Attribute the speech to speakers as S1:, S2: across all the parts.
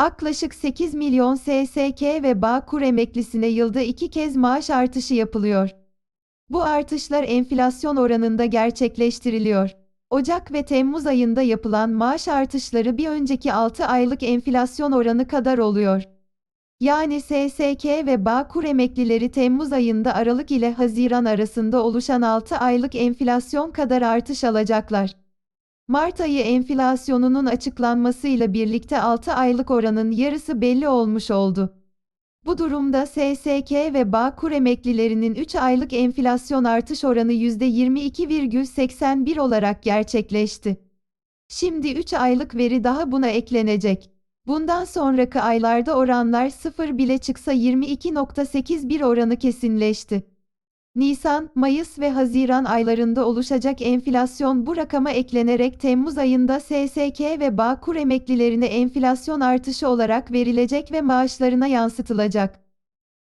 S1: Yaklaşık 8 milyon SSK ve Bağkur emeklisine yılda iki kez maaş artışı yapılıyor. Bu artışlar enflasyon oranında gerçekleştiriliyor. Ocak ve Temmuz ayında yapılan maaş artışları bir önceki 6 aylık enflasyon oranı kadar oluyor. Yani SSK ve Bağkur emeklileri Temmuz ayında Aralık ile Haziran arasında oluşan 6 aylık enflasyon kadar artış alacaklar. Mart ayı enflasyonunun açıklanmasıyla birlikte 6 aylık oranın yarısı belli olmuş oldu. Bu durumda SSK ve Bağkur emeklilerinin 3 aylık enflasyon artış oranı %22,81 olarak gerçekleşti. Şimdi 3 aylık veri daha buna eklenecek. Bundan sonraki aylarda oranlar 0 bile çıksa 22.81 oranı kesinleşti. Nisan, Mayıs ve Haziran aylarında oluşacak enflasyon bu rakama eklenerek Temmuz ayında SSK ve Bağkur emeklilerine enflasyon artışı olarak verilecek ve maaşlarına yansıtılacak.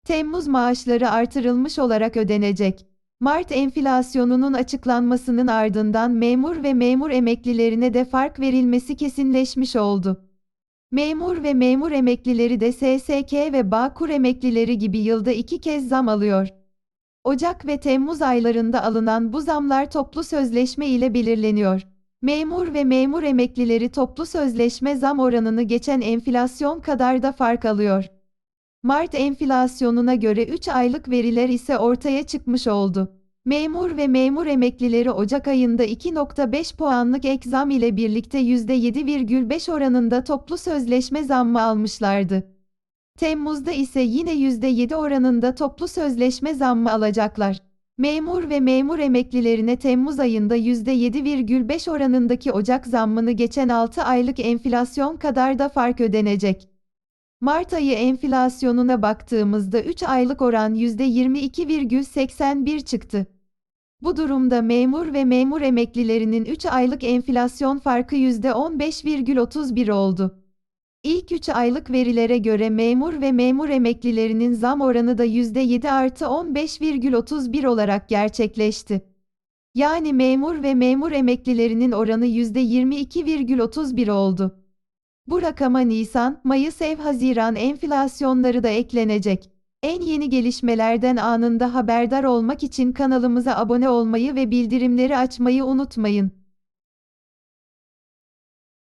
S1: Temmuz maaşları artırılmış olarak ödenecek. Mart enflasyonunun açıklanmasının ardından memur ve memur emeklilerine de fark verilmesi kesinleşmiş oldu. Memur ve memur emeklileri de SSK ve Bağkur emeklileri gibi yılda iki kez zam alıyor. Ocak ve Temmuz aylarında alınan bu zamlar toplu sözleşme ile belirleniyor. Memur ve memur emeklileri toplu sözleşme zam oranını geçen enflasyon kadar da fark alıyor. Mart enflasyonuna göre 3 aylık veriler ise ortaya çıkmış oldu. Memur ve memur emeklileri Ocak ayında 2.5 puanlık ek zam ile birlikte %7,5 oranında toplu sözleşme zammı almışlardı. Temmuz'da ise yine %7 oranında toplu sözleşme zammı alacaklar. Memur ve memur emeklilerine Temmuz ayında %7,5 oranındaki Ocak zammını geçen 6 aylık enflasyon kadar da fark ödenecek. Mart ayı enflasyonuna baktığımızda 3 aylık oran %22,81 çıktı. Bu durumda memur ve memur emeklilerinin 3 aylık enflasyon farkı %15,31 oldu. İlk 3 aylık verilere göre memur ve memur emeklilerinin zam oranı da %7 artı 15,31 olarak gerçekleşti. Yani memur ve memur emeklilerinin oranı %22,31 oldu. Bu rakama Nisan, Mayıs ev Haziran enflasyonları da eklenecek. En yeni gelişmelerden anında haberdar olmak için kanalımıza abone olmayı ve bildirimleri açmayı unutmayın.